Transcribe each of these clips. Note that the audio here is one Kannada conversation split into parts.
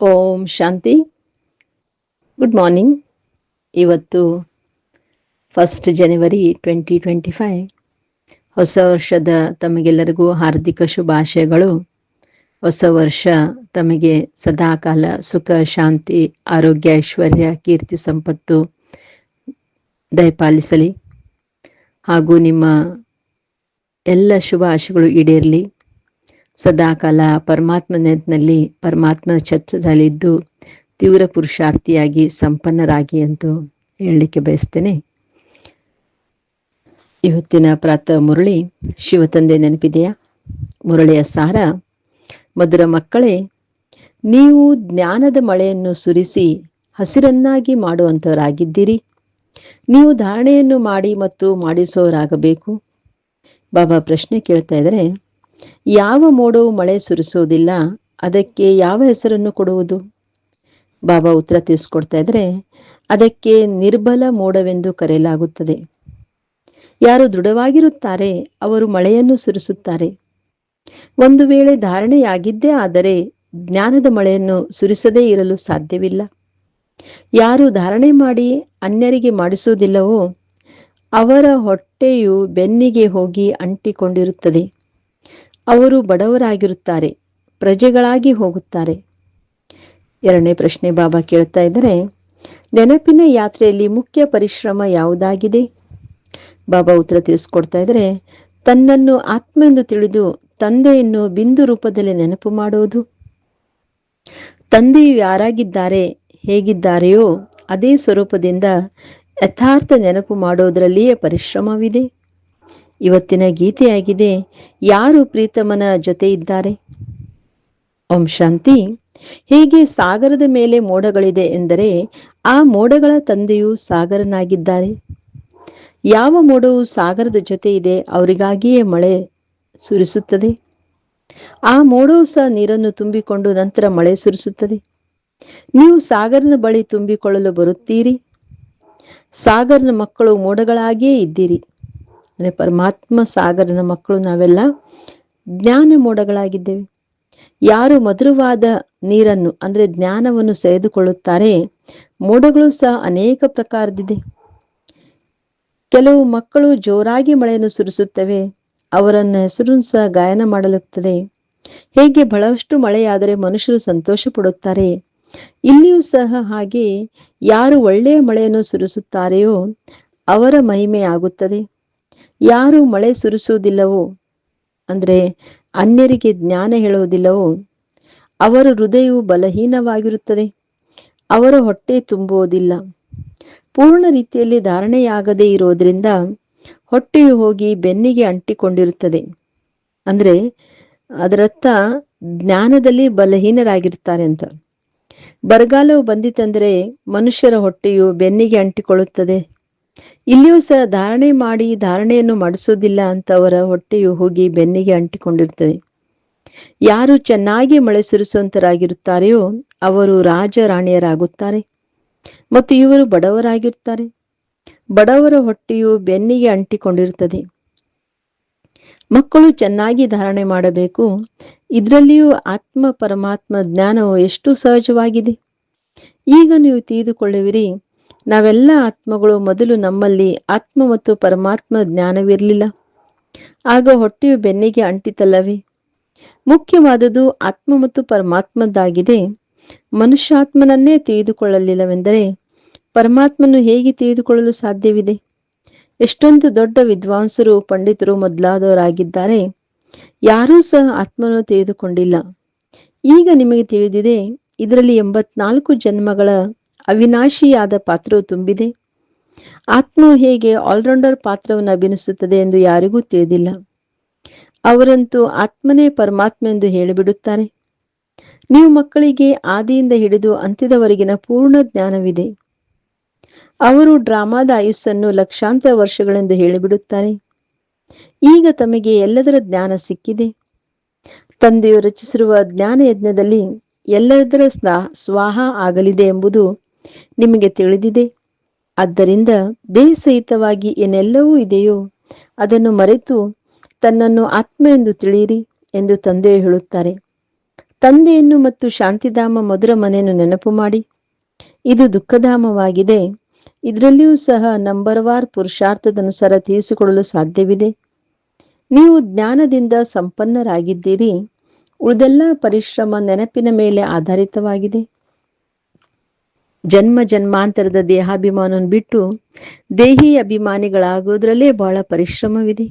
ಓಂ ಶಾಂತಿ. ಗುಡ್ ಮಾರ್ನಿಂಗ್ ಇವತ್ತು first January twenty twenty five ಹೊಸ ವರ್ಷದ ತಮಗೆಲ್ಲರಿಗೂ ಹಾರ್ದಿಕ ಶುಭಾಶಯಗಳು. ಹೊಸ ವರ್ಷ ತಮಗೆ ಸದಾಕಾಲ ಸುಖ, ಶಾಂತಿ, ಆರೋಗ್ಯ, ಐಶ್ವರ್ಯ, ಕೀರ್ತಿ, ಸಂಪತ್ತು ದಯಪಾಲಿಸಲಿ ಹಾಗೂ ನಿಮ್ಮ ಎಲ್ಲ ಶುಭ ಆಶೆಗಳು ಈಡೇರಲಿ. ಸದಾಕಾಲ ಪರಮಾತ್ಮ ನೆನಪಿನಲ್ಲಿ ಪರಮಾತ್ಮ ಚರ್ಚದಲ್ಲಿದ್ದು ತೀವ್ರ ಪುರುಷಾರ್ಥಿಯಾಗಿ ಸಂಪನ್ನರಾಗಿ ಎಂದು ಹೇಳಲಿಕ್ಕೆ ಬಯಸ್ತೇನೆ. ಇವತ್ತಿನ ಪ್ರಾತಃ ಮುರಳಿ ಶಿವತಂದೆ ನೆನಪಿದೆಯಾ? ಮುರಳಿಯ ಸಾರ, ಮಧುರ ಮಕ್ಕಳೇ, ನೀವು ಜ್ಞಾನದ ಮಳೆಯನ್ನು ಸುರಿಸಿ ಹಸಿರನ್ನಾಗಿ ಮಾಡುವಂಥವರಾಗಿದ್ದೀರಿ. ನೀವು ಧಾರಣೆಯನ್ನು ಮಾಡಿ ಮತ್ತು ಮಾಡಿಸೋರಾಗಬೇಕು. ಬಾಬಾ ಪ್ರಶ್ನೆ ಕೇಳ್ತಾ ಇದ್ದಾರೆ ಯಾವ ಮೋಡವು ಮಳೆ ಸುರಿಸೋದಿಲ್ಲ ಅದಕ್ಕೆ ಯಾವ ಹೆಸರನ್ನು ಕೊಡುವುದು? ಬಾಬಾ ಉತ್ತರ ತಿಳಿಸ್ಕೊಡ್ತಾ ಇದ್ರೆ, ಅದಕ್ಕೆ ನಿರ್ಬಲ ಮೋಡವೆಂದು ಕರೆಯಲಾಗುತ್ತದೆ. ಯಾರು ದೃಢವಾಗಿರುತ್ತಾರೆ, ಅವರು ಮಳೆಯನ್ನು ಸುರಿಸುತ್ತಾರೆ. ಒಂದು ವೇಳೆ ಧಾರಣೆಯಾಗಿದ್ದೇ ಆದರೆ, ಜ್ಞಾನದ ಮಳೆಯನ್ನು ಸುರಿಸದೇ ಇರಲು ಸಾಧ್ಯವಿಲ್ಲ. ಯಾರು ಧಾರಣೆ ಮಾಡಿ ಅನ್ಯರಿಗೆ ಮಾಡಿಸುವುದಿಲ್ಲವೋ, ಅವರ ಹೊಟ್ಟೆಯು ಬೆನ್ನಿಗೆ ಹೋಗಿ ಅಂಟಿಕೊಂಡಿರುತ್ತದೆ. ಅವರು ಬಡವರಾಗಿರುತ್ತಾರೆ, ಪ್ರಜೆಗಳಾಗಿ ಹೋಗುತ್ತಾರೆ. ಎರಡನೇ ಪ್ರಶ್ನೆ ಬಾಬಾ ಕೇಳ್ತಾ ಇದ್ದಾರೆ, ನೆನಪಿನ ಯಾತ್ರೆಯಲ್ಲಿ ಮುಖ್ಯ ಪರಿಶ್ರಮ ಯಾವುದಾಗಿದೆ? ಬಾಬಾ ಉತ್ತರ ತಿಳಿಸ್ಕೊಡ್ತಾ ಇದ್ದರೆ, ತನ್ನನ್ನು ಆತ್ಮ ಎಂದು ತಿಳಿದು ತಂದೆಯನ್ನು ಬಿಂದು ರೂಪದಲ್ಲಿ ನೆನಪು ಮಾಡುವುದು. ತಂದೆಯು ಯಾರಾಗಿದ್ದಾರೆ, ಹೇಗಿದ್ದಾರೆಯೋ ಅದೇ ಸ್ವರೂಪದಿಂದ ಯಥಾರ್ಥ ನೆನಪು ಮಾಡೋದರಲ್ಲಿಯೇ ಪರಿಶ್ರಮವಿದೆ. ಇವತ್ತಿನ ಗೀತೆಯಾಗಿದೆ, ಯಾರು ಪ್ರೀತಮನ ಜೊತೆ ಇದ್ದಾರೆ? ಓಂ ಶಾಂತಿ. ಹೇಗೆ ಸಾಗರದ ಮೇಲೆ ಮೋಡಗಳಿದೆ ಎಂದರೆ, ಆ ಮೋಡಗಳ ತಂದೆಯು ಸಾಗರನಾಗಿದ್ದಾರೆ. ಯಾವ ಮೋಡವು ಸಾಗರದ ಜೊತೆ ಇದೆ, ಅವರಿಗಾಗಿಯೇ ಮಳೆ ಸುರಿಸುತ್ತದೆ. ಆ ಮೋಡವು ಸಹ ನೀರನ್ನು ತುಂಬಿಕೊಂಡು ನಂತರ ಮಳೆ ಸುರಿಸುತ್ತದೆ. ನೀವು ಸಾಗರನ ಬಳಿ ತುಂಬಿಕೊಳ್ಳಲು ಬರುತ್ತೀರಿ. ಸಾಗರನ ಮಕ್ಕಳು ಮೋಡಗಳಾಗಿಯೇ ಇದ್ದೀರಿ. ಅಂದರೆ ಪರಮಾತ್ಮ ಸಾಗರನ ಮಕ್ಕಳು ನಾವೆಲ್ಲ ಜ್ಞಾನ ಮೋಡಗಳಾಗಿದ್ದೇವೆ. ಯಾರು ಮಧುರವಾದ ನೀರನ್ನು ಅಂದರೆ ಜ್ಞಾನವನ್ನು ಸೆಳೆದುಕೊಳ್ಳುತ್ತಾರೆ, ಮೋಡಗಳು ಸಹ ಅನೇಕ ಪ್ರಕಾರದಿದೆ ಕೆಲವು ಮಕ್ಕಳು ಜೋರಾಗಿ ಮಳೆಯನ್ನು ಸುರಿಸುತ್ತವೆ, ಅವರನ್ನ ಹೆಸರನ್ನು ಸಹ ಗಾಯನ ಮಾಡಲಾಗುತ್ತದೆ. ಹೇಗೆ ಬಹಳಷ್ಟು ಮಳೆಯಾದರೆ ಮನುಷ್ಯರು ಸಂತೋಷ ಪಡುತ್ತಾರೆ ಇಲ್ಲಿಯೂ ಸಹ ಹಾಗೆ ಯಾರು ಒಳ್ಳೆಯ ಮಳೆಯನ್ನು ಸುರಿಸುತ್ತಾರೆಯೋ ಅವರ ಮಹಿಮೆ ಆಗುತ್ತದೆ ಯಾರು ಮಳೆ ಸುರಿಸುವುದಿಲ್ಲವೋ? ಅಂದರೆ ಅನ್ಯರಿಗೆ ಜ್ಞಾನ ಹೇಳುವುದಿಲ್ಲವೋ? ಅವರ ಹೃದಯವು ಬಲಹೀನವಾಗಿರುತ್ತದೆ, ಅವರ ಹೊಟ್ಟೆ ತುಂಬುವುದಿಲ್ಲ. ಪೂರ್ಣ ರೀತಿಯಲ್ಲಿ ಧಾರಣೆಯಾಗದೇ ಇರೋದ್ರಿಂದ ಹೊಟ್ಟೆಯು ಹೋಗಿ ಬೆನ್ನಿಗೆ ಅಂಟಿಕೊಂಡಿರುತ್ತದೆ. ಅಂದರೆ ಅದರತ್ತ ಜ್ಞಾನದಲ್ಲಿ ಬಲಹೀನರಾಗಿರ್ತಾರೆ ಅಂತ. ಬರಗಾಲವು ಬಂದಿತಂದ್ರೆ ಮನುಷ್ಯರ ಹೊಟ್ಟೆಯು ಬೆನ್ನಿಗೆ ಅಂಟಿಕೊಳ್ಳುತ್ತದೆ. ಇಲ್ಲಿಯೂ ಸಹ ಧಾರಣೆ ಮಾಡಿ ಧಾರಣೆಯನ್ನು ಮಾಡಿಸೋದಿಲ್ಲ ಅಂತವರ ಹೊಟ್ಟೆಯು ಹೋಗಿ ಬೆನ್ನಿಗೆ ಅಂಟಿಕೊಂಡಿರುತ್ತದೆ. ಯಾರು ಚೆನ್ನಾಗಿ ಮಳೆ ಸುರಿಸುವಂತರಾಗಿರುತ್ತಾರೆಯೋ ಅವರು ರಾಜ ರಾಣಿಯರಾಗುತ್ತಾರೆ. ಮತ್ತು ಇವರು ಬಡವರಾಗಿರುತ್ತಾರೆ. ಬಡವರ ಹೊಟ್ಟೆಯು ಬೆನ್ನಿಗೆ ಅಂಟಿಕೊಂಡಿರುತ್ತದೆ. ಮಕ್ಕಳು ಚೆನ್ನಾಗಿ ಧಾರಣೆ ಮಾಡಬೇಕು. ಇದರಲ್ಲಿಯೂ ಆತ್ಮ ಪರಮಾತ್ಮ ಜ್ಞಾನವು ಎಷ್ಟು ಸಹಜವಾಗಿದೆ. ಈಗ ನೀವು ತಿಳಿದುಕೊಳ್ಳುವಿರಿ ನಾವೆಲ್ಲ ಆತ್ಮಗಳು ಮೊದಲು ನಮ್ಮಲ್ಲಿ ಆತ್ಮ ಮತ್ತು ಪರಮಾತ್ಮ ಜ್ಞಾನವಿರಲಿಲ್ಲ. ಆಗ ಹೊಟ್ಟೆಯು ಬೆನ್ನಿಗೆ ಅಂಟಿತಲ್ಲವೇ? ಮುಖ್ಯವಾದದ್ದು ಆತ್ಮ ಮತ್ತು ಪರಮಾತ್ಮದ್ದಾಗಿದೆ. ಮನುಷ್ಯಾತ್ಮನನ್ನೇ ತಿಳಿದುಕೊಳ್ಳಲಿಲ್ಲವೆಂದರೆ ಪರಮಾತ್ಮನು ಹೇಗೆ ತಿಳಿದುಕೊಳ್ಳಲು ಸಾಧ್ಯವಿದೆ? ಎಷ್ಟೊಂದು ದೊಡ್ಡ ವಿದ್ವಾಂಸರು, ಪಂಡಿತರು ಮೊದಲಾದವರಾಗಿದ್ದಾರೆ. ಯಾರೂ ಸಹ ಆತ್ಮನು ತಿಳಿದುಕೊಂಡಿಲ್ಲ. ಈಗ ನಿಮಗೆ ತಿಳಿದಿದೆ, ಇದರಲ್ಲಿ ಎಂಬತ್ನಾಲ್ಕು ಜನ್ಮಗಳ ಅವಿನಾಶಿಯಾದ ಪಾತ್ರವು ತುಂಬಿದೆ. ಆತ್ಮವು ಹೇಗೆ ಆಲ್ರೌಂಡರ್ ಪಾತ್ರವನ್ನು ಅಭಿನಯಿಸುತ್ತದೆ ಎಂದು ಯಾರಿಗೂ ತಿಳಿದಿಲ್ಲ. ಅವರಂತೂ ಆತ್ಮನೇ ಪರಮಾತ್ಮ ಎಂದು ಹೇಳಿಬಿಡುತ್ತಾರೆ. ನೀವು ಮಕ್ಕಳಿಗೆ ಆದಿಯಿಂದ ಹಿಡಿದು ಅಂತ್ಯದವರೆಗಿನ ಪೂರ್ಣ ಜ್ಞಾನವಿದೆ. ಅವರು ಡ್ರಾಮಾದ ಆಯುಸ್ಸನ್ನು ಲಕ್ಷಾಂತರ ವರ್ಷಗಳೆಂದು ಹೇಳಿಬಿಡುತ್ತಾರೆ. ಈಗ ತಮಗೆ ಎಲ್ಲದರ ಜ್ಞಾನ ಸಿಕ್ಕಿದೆ. ತಂದೆಯು ರಚಿಸಿರುವ ಜ್ಞಾನ ಯಜ್ಞದಲ್ಲಿ ಎಲ್ಲದರ ಸ್ವಾಹ ಆಗಲಿದೆ ಎಂಬುದು ನಿಮಗೆ ತಿಳಿದಿದೆ. ಆದ್ದರಿಂದ ದೇಹಸಹಿತವಾಗಿ ಏನೆಲ್ಲವೂ ಇದೆಯೋ ಅದನ್ನು ಮರೆತು ತನ್ನನ್ನು ಆತ್ಮ ಎಂದು ತಿಳಿಯಿರಿ ಎಂದು ತಂದೆ ಹೇಳುತ್ತಾರೆ. ತಂದೆಯನ್ನು ಮತ್ತು ಶಾಂತಿಧಾಮ ಮಧುರ ಮನೆಯನ್ನು ನೆನಪು ಮಾಡಿ. ಇದು ದುಃಖಧಾಮವಾಗಿದೆ. ಇದರಲ್ಲಿಯೂ ಸಹ ನಂಬರ್ ವಾರ್ ಪುರುಷಾರ್ಥದನುಸಾರ ತೀರಿಸಿಕೊಳ್ಳಲು ಸಾಧ್ಯವಿದೆ. ನೀವು ಜ್ಞಾನದಿಂದ ಸಂಪನ್ನರಾಗಿದ್ದೀರಿ. ಉಳಿದೆಲ್ಲ ಪರಿಶ್ರಮ ನೆನಪಿನ ಮೇಲೆ ಆಧಾರಿತವಾಗಿದೆ. ಜನ್ಮ ಜನ್ಮಾಂತರದ ದೇಹಾಭಿಮಾನವನ್ನು ಬಿಟ್ಟು ದೇಹಿ ಅಭಿಮಾನಿಗಳಾಗೋದ್ರಲ್ಲೇ ಬಹಳ ಪರಿಶ್ರಮವಿದೆ.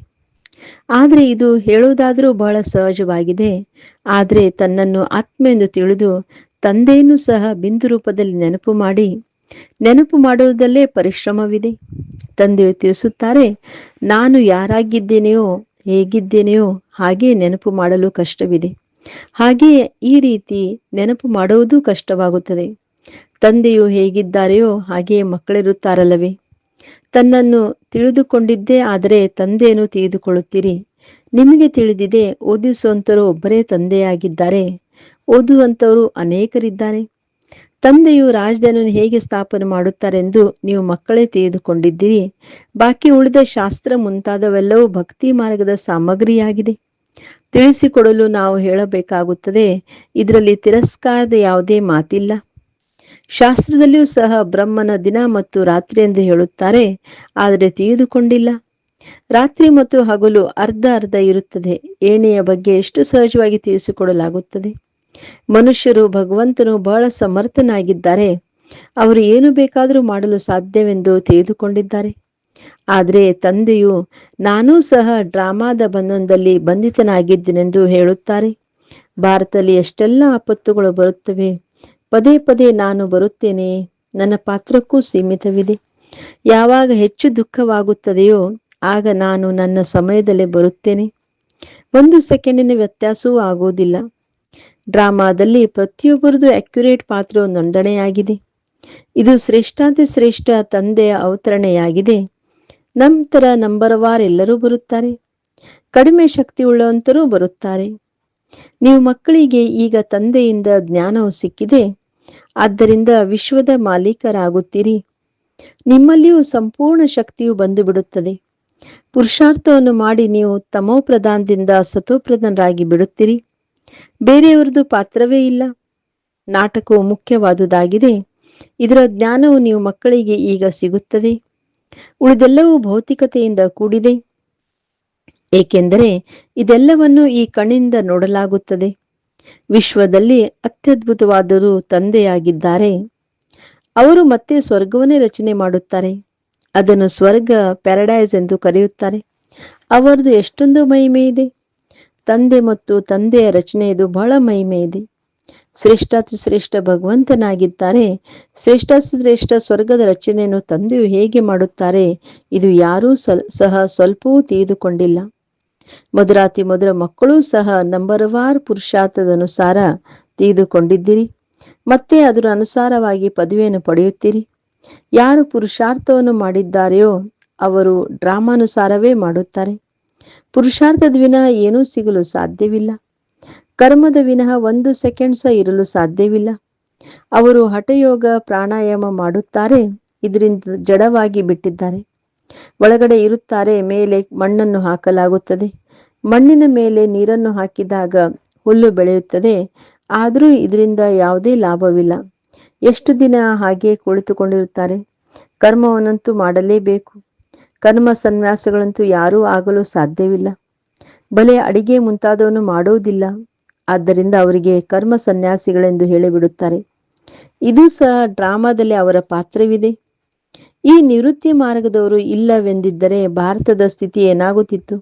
ಆದರೆ ಇದು ಹೇಳೋದಾದರೂ ಬಹಳ ಸಹಜವಾಗಿದೆ. ಆದರೆ ತನ್ನನ್ನು ಆತ್ಮ ಎಂದು ತಿಳಿದು ತಂದೆಯನ್ನು ಸಹ ಬಿಂದು ರೂಪದಲ್ಲಿ ನೆನಪು ಮಾಡಿ, ನೆನಪು ಮಾಡುವುದಲ್ಲೇ ಪರಿಶ್ರಮವಿದೆ. ತಂದೆಯು ತಿಳಿಸುತ್ತಾರೆ, ನಾನು ಯಾರಾಗಿದ್ದೇನೆಯೋ, ಹೇಗಿದ್ದೇನೆಯೋ ಹಾಗೆ ನೆನಪು ಮಾಡಲು ಕಷ್ಟವಿದೆ. ಹಾಗೆಯೇ ಈ ರೀತಿ ನೆನಪು ಮಾಡುವುದು ಕಷ್ಟವಾಗುತ್ತದೆ. ತಂದೆಯು ಹೇಗಿದ್ದಾರೆಯೋ ಹಾಗೆಯೇ ಮಕ್ಕಳಿರುತ್ತಾರಲ್ಲವೇ? ತನ್ನನ್ನು ತಿಳಿದುಕೊಂಡಿದ್ದೇ ಆದರೆ ತಂದೆಯನ್ನು ತಿಳಿದುಕೊಳ್ಳುತ್ತೀರಿ. ನಿಮಗೆ ತಿಳಿದಿದೆ ಓದಿಸುವಂತರು ಒಬ್ಬರೇ ತಂದೆಯಾಗಿದ್ದಾರೆ. ಓದುವಂತವರು ಅನೇಕರಿದ್ದಾರೆ. ತಂದೆಯು ರಾಜಧಾನಿಯನ್ನು ಹೇಗೆ ಸ್ಥಾಪನೆ ಮಾಡುತ್ತಾರೆಂದು ನೀವು ಮಕ್ಕಳೇ ತಿಳಿದುಕೊಂಡಿದ್ದೀರಿ. ಬಾಕಿ ಉಳಿದ ಶಾಸ್ತ್ರ ಮುಂತಾದವೆಲ್ಲವೂ ಭಕ್ತಿ ಮಾರ್ಗದ ಸಾಮಗ್ರಿಯಾಗಿದೆ. ತಿಳಿಸಿಕೊಡಲು ನಾವು ಹೇಳಬೇಕಾಗುತ್ತದೆ, ಇದರಲ್ಲಿ ತಿರಸ್ಕಾರದ ಯಾವುದೇ ಮಾತಿಲ್ಲ. ಶಾಸ್ತ್ರದಲ್ಲಿಯೂ ಸಹ ಬ್ರಹ್ಮನ ದಿನ ಮತ್ತು ರಾತ್ರಿ ಎಂದು ಹೇಳುತ್ತಾರೆ, ಆದರೆ ತಿಳಿದುಕೊಂಡಿಲ್ಲ. ರಾತ್ರಿ ಮತ್ತು ಹಗಲು ಅರ್ಧ ಅರ್ಧ ಇರುತ್ತದೆ. ಏಣೆಯ ಬಗ್ಗೆ ಎಷ್ಟು ಸಹಜವಾಗಿ ತಿಳಿಸಿಕೊಡಲಾಗುತ್ತದೆ? ಮನುಷ್ಯರು ಭಗವಂತನು ಬಹಳ ಸಮರ್ಥನಾಗಿದ್ದಾರೆ. ಅವರು ಏನು ಬೇಕಾದರೂ ಮಾಡಲು ಸಾಧ್ಯವೆಂದು ತಿಳಿದುಕೊಂಡಿದ್ದಾರೆ. ಆದರೆ ತಂದೆಯು, ನಾನೂ ಸಹ ಡ್ರಾಮಾದ ಬಂಧನದಲ್ಲಿ ಬಂಧಿತನಾಗಿದ್ದೇನೆಂದು ಹೇಳುತ್ತಾರೆ. ಭಾರತದಲ್ಲಿ ಎಷ್ಟೆಲ್ಲ ಆಪತ್ತುಗಳು ಬರುತ್ತವೆ. ಪದೇ ಪದೇ ನಾನು ಬರುತ್ತೇನೆ, ನನ್ನ ಪಾತ್ರಕ್ಕೂ ಸೀಮಿತವಿದೆ. ಯಾವಾಗ ಹೆಚ್ಚು ದುಃಖವಾಗುತ್ತದೆಯೋ ಆಗ ನಾನು ನನ್ನ ಸಮಯದಲ್ಲೇ ಬರುತ್ತೇನೆ. ಒಂದು ಸೆಕೆಂಡಿನ ವ್ಯತ್ಯಾಸವೂ ಆಗೋದಿಲ್ಲ. ಡ್ರಾಮಾದಲ್ಲಿ ಪ್ರತಿಯೊಬ್ಬರದು ಅಕ್ಯುರೇಟ್ ಪಾತ್ರ ನೋಂದಣೆಯಾಗಿದೆ. ಇದು ಶ್ರೇಷ್ಠಾತಿ ಶ್ರೇಷ್ಠ ತಂದೆಯ ಅವತರಣೆಯಾಗಿದೆ. ನಂತರ ನಂಬರವಾರ್ ಎಲ್ಲರೂ ಬರುತ್ತಾರೆ. ಕಡಿಮೆ ಶಕ್ತಿ ಉಳ್ಳವಂತರೂ ಬರುತ್ತಾರೆ. ನೀವು ಮಕ್ಕಳಿಗೆ ಈಗ ತಂದೆಯಿಂದ ಜ್ಞಾನವು ಸಿಕ್ಕಿದೆ. ಆದ್ದರಿಂದ ವಿಶ್ವದ ಮಾಲೀಕರಾಗುತ್ತೀರಿ. ನಿಮ್ಮಲ್ಲಿಯೂ ಸಂಪೂರ್ಣ ಶಕ್ತಿಯು ಬಂದು ಬಿಡುತ್ತದೆ ಪುರುಷಾರ್ಥವನ್ನು ಮಾಡಿ ನೀವು ತಮೋಪ್ರಧಾನದಿಂದ ಸತೋಪ್ರಧಾನರಾಗಿ ಬಿಡುತ್ತೀರಿ. ಬೇರೆಯವರದು ಪಾತ್ರವೇ ಇಲ್ಲ. ನಾಟಕವು ಮುಖ್ಯವಾದುದಾಗಿದೆ. ಇದರ ಜ್ಞಾನವು ನೀವು ಮಕ್ಕಳಿಗೆ ಈಗ ಸಿಗುತ್ತದೆ. ಉಳಿದೆಲ್ಲವೂ ಭೌತಿಕತೆಯಿಂದ ಕೂಡಿದೆ. ಏಕೆಂದರೆ ಇದೆಲ್ಲವನ್ನು ಈ ಕಣ್ಣಿಂದ ನೋಡಲಾಗುತ್ತದೆ. ವಿಶ್ವದಲ್ಲಿ ಅತ್ಯದ್ಭುತವಾದರೂ ತಂದೆಯಾಗಿದ್ದಾರೆ. ಅವರು ಮತ್ತೆ ಸ್ವರ್ಗವನ್ನೇ ರಚನೆ ಮಾಡುತ್ತಾರೆ. ಅದನ್ನು ಸ್ವರ್ಗ, ಪ್ಯಾರಡೈಸ್ ಎಂದು ಕರೆಯುತ್ತಾರೆ. ಅವರದು ಎಷ್ಟೊಂದು ಮಹಿಮೆ ಇದೆ. ತಂದೆ ಮತ್ತು ತಂದೆಯ ರಚನೆಯದು ಬಹಳ ಮಹಿಮೆ ಇದೆ. ಶ್ರೇಷ್ಠಾತಿ ಶ್ರೇಷ್ಠ ಭಗವಂತನಾಗಿದ್ದಾರೆ. ಶ್ರೇಷ್ಠಾತಿ ಶ್ರೇಷ್ಠ ಸ್ವರ್ಗದ ರಚನೆಯನ್ನು ತಂದೆಯು ಹೇಗೆ ಮಾಡುತ್ತಾರೆ, ಇದು ಯಾರೂ ಸಹ ಸ್ವಲ್ಪವೂ ತಿಳಿದುಕೊಂಡಿಲ್ಲ. ಮಧುರಾತಿ ಮಧುರ ಮಕ್ಕಳೂ ಸಹ ನಂಬರ್ವಾರ್ ಪುರುಷಾರ್ಥದ ಅನುಸಾರ ತಿಳಿದುಕೊಂಡಿದ್ದೀರಿ ಮತ್ತೆ ಅದರ ಅನುಸಾರವಾಗಿ ಪದವಿಯನ್ನು ಪಡೆಯುತ್ತೀರಿ. ಯಾರು ಪುರುಷಾರ್ಥವನ್ನು ಮಾಡಿದ್ದಾರೆಯೋ ಅವರು ಡ್ರಾಮಾನುಸಾರವೇ ಮಾಡುತ್ತಾರೆ. ಪುರುಷಾರ್ಥದ ವಿನಃ ಏನೂ ಸಿಗಲು ಸಾಧ್ಯವಿಲ್ಲ. ಕರ್ಮದ ವಿನಃ ಒಂದು ಸೆಕೆಂಡ್ ಸಹ ಇರಲು ಸಾಧ್ಯವಿಲ್ಲ. ಅವರು ಹಠಯೋಗ ಪ್ರಾಣಾಯಾಮ ಮಾಡುತ್ತಾರೆ. ಇದರಿಂದ ಜಡವಾಗಿ ಬಿಟ್ಟಿದ್ದಾರೆ. ಒಳಗಡೆ ಇರುತ್ತಾರೆ, ಮೇಲೆ ಮಣ್ಣನ್ನು ಹಾಕಲಾಗುತ್ತದೆ. ಮಣ್ಣಿನ ಮೇಲೆ ನೀರನ್ನು ಹಾಕಿದಾಗ ಹುಲ್ಲು ಬೆಳೆಯುತ್ತದೆ. ಆದರೂ ಇದರಿಂದ ಯಾವುದೇ ಲಾಭವಿಲ್ಲ. ಎಷ್ಟು ದಿನ ಹಾಗೆ ಕುಳಿತುಕೊಂಡಿರುತ್ತಾರೆ? ಕರ್ಮವನ್ನಂತೂ ಮಾಡಲೇಬೇಕು. ಕರ್ಮ ಸನ್ಯಾಸಗಳಂತೂ ಯಾರೂ ಆಗಲು ಸಾಧ್ಯವಿಲ್ಲ. ಬಲೆ ಅಡಿಗೆ ಮುಂತಾದವನು ಮಾಡುವುದಿಲ್ಲ ಆದ್ದರಿಂದ ಅವರಿಗೆ ಕರ್ಮ ಸನ್ಯಾಸಿಗಳೆಂದು ಹೇಳಿಬಿಡುತ್ತಾರೆ. ಇದು ಸಹ ಡ್ರಾಮಾದಲ್ಲಿ ಅವರ ಪಾತ್ರವಿದೆ. ಈ ನಿವೃತ್ತಿ ಮಾರ್ಗದವರು ಇಲ್ಲವೆಂದಿದ್ದರೆ ಭಾರತದ ಸ್ಥಿತಿ ಏನಾಗುತ್ತಿತ್ತು?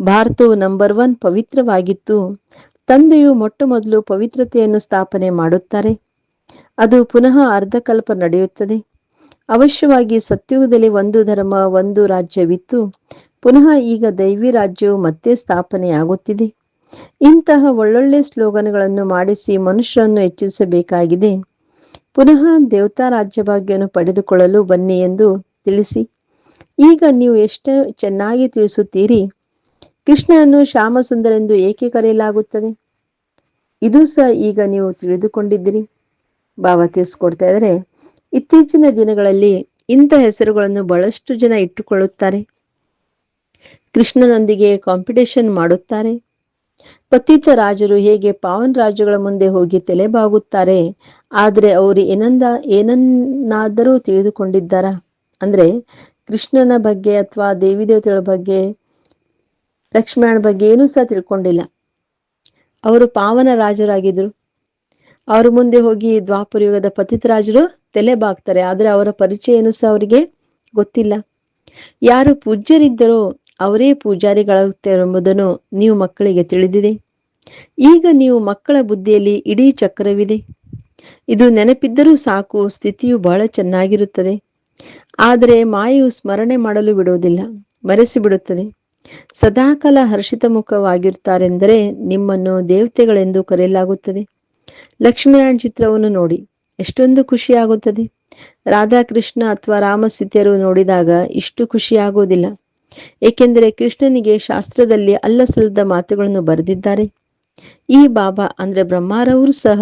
ಭಾರತವು ನಂಬರ್ ಒನ್ ಪವಿತ್ರವಾಗಿತ್ತು. ತಂದೆಯು ಮೊಟ್ಟ ಮೊದಲು ಪವಿತ್ರತೆಯನ್ನು ಸ್ಥಾಪನೆ ಮಾಡುತ್ತಾರೆ. ಅದು ಪುನಃ ಅರ್ಧಕಲ್ಪ ನಡೆಯುತ್ತದೆ. ಅವಶ್ಯವಾಗಿ ಸತ್ಯುಗದಲ್ಲಿ ಒಂದು ಧರ್ಮ, ಒಂದು ರಾಜ್ಯವಿತ್ತು. ಪುನಃ ಈಗ ದೈವಿ ರಾಜ್ಯವು ಮತ್ತೆ ಸ್ಥಾಪನೆಯಾಗುತ್ತಿದೆ. ಇಂತಹ ಒಳ್ಳೊಳ್ಳೆ ಸ್ಲೋಗನ್ಗಳನ್ನು ಮಾಡಿಸಿ ಮನುಷ್ಯರನ್ನು ಹೆಚ್ಚಿಸಬೇಕಾಗಿದೆ. ಪುನಃ ದೇವತಾ ರಾಜ್ಯಭಾಗ್ಯವನ್ನು ಪಡೆದುಕೊಳ್ಳಲು ಬನ್ನಿ ಎಂದು ತಿಳಿಸಿ. ಈಗ ನೀವು ಎಷ್ಟು ಚೆನ್ನಾಗಿ ತಿಳಿಸುತ್ತೀರಿ, ಕೃಷ್ಣನನ್ನು ಶ್ಯಾಮಸುಂದರ ಎಂದು ಏಕೆ ಕರೆಯಲಾಗುತ್ತದೆ? ಇದು ಸಹ ಈಗ ನೀವು ತಿಳಿದುಕೊಂಡಿದ್ದೀರಿ. ಭಾವ ತಿಳಿಸ್ಕೊಡ್ತಾ ಇದ್ದಾರೆ, ಇತ್ತೀಚಿನ ದಿನಗಳಲ್ಲಿ ಇಂಥ ಹೆಸರುಗಳನ್ನು ಬಹಳಷ್ಟು ಜನ ಇಟ್ಟುಕೊಳ್ಳುತ್ತಾರೆ. ಕೃಷ್ಣನೊಂದಿಗೆ ಕಾಂಪಿಟೇಷನ್ ಮಾಡುತ್ತಾರೆ. ಪತಿತ ರಾಜರು ಹೇಗೆ ಪಾವನ್ ರಾಜುಗಳ ಮುಂದೆ ಹೋಗಿ ತಲೆಬಾಗುತ್ತಾರೆ? ಆದರೆ ಅವರು ಏನಂದ, ಏನನ್ನಾದರೂ ತಿಳಿದುಕೊಂಡಿದ್ದಾರ? ಅಂದ್ರೆ ಕೃಷ್ಣನ ಬಗ್ಗೆ ಅಥವಾ ದೇವಿ ದೇವತೆಗಳ ಬಗ್ಗೆ ಲಕ್ಷ್ಮಣ ಬಗ್ಗೆ ಏನೂ ಸಹ ತಿಳ್ಕೊಂಡಿಲ್ಲ. ಅವರು ಪಾವನ ರಾಜರಾಗಿದ್ರು. ಅವ್ರ ಮುಂದೆ ಹೋಗಿ ದ್ವಾಪರ ಯುಗದ ಪತಿತ ರಾಜರು ತಲೆ ಬಾಗ್ತಾರೆ ಆದ್ರೆ ಅವರ ಪರಿಚಯ ಏನು ಸಹ ಅವರಿಗೆ ಗೊತ್ತಿಲ್ಲ. ಯಾರು ಪೂಜ್ಯರಿದ್ದರೋ ಅವರೇ ಪೂಜಾರಿಗಳಾಗುತ್ತಾರೆ ಎಂಬುದನ್ನು ನೀವು ಮಕ್ಕಳಿಗೆ ತಿಳಿದಿದೆ. ಈಗ ನೀವು ಮಕ್ಕಳ ಬುದ್ಧಿಯಲ್ಲಿ ಇಡೀ ಚಕ್ರವಿದೆ. ಇದು ನೆನಪಿದ್ದರೂ ಸಾಕು, ಸ್ಥಿತಿಯು ಬಹಳ ಚೆನ್ನಾಗಿರುತ್ತದೆ. ಆದರೆ ಮಾಯು ಸ್ಮರಣೆ ಮಾಡಲು ಬಿಡುವುದಿಲ್ಲ, ಮರೆಸಿಬಿಡುತ್ತದೆ. ಸದಾಕಾಲ ಹರ್ಷಿತ ಮುಖವಾಗಿರುತ್ತಾರೆಂದರೆ ನಿಮ್ಮನ್ನು ದೇವತೆಗಳೆಂದು ಕರೆಯಲಾಗುತ್ತದೆ. ಲಕ್ಷ್ಮೀನಾರಾಯಣ ಚಿತ್ರವನ್ನು ನೋಡಿ, ಎಷ್ಟೊಂದು ಖುಷಿಯಾಗುತ್ತದೆ. ರಾಧಾಕೃಷ್ಣ ಅಥವಾ ರಾಮಸೀತೆಯರು ನೋಡಿದಾಗ ಇಷ್ಟು ಖುಷಿಯಾಗುವುದಿಲ್ಲ. ಏಕೆಂದರೆ ಕೃಷ್ಣನಿಗೆ ಶಾಸ್ತ್ರದಲ್ಲಿ ಅಲ್ಲಸಲ್ಲದ ಮಾತುಗಳನ್ನು ಬರೆದಿದ್ದಾರೆ. ಈ ಬಾಬಾ ಅಂದ್ರೆ ಬ್ರಹ್ಮಾರವರು ಸಹ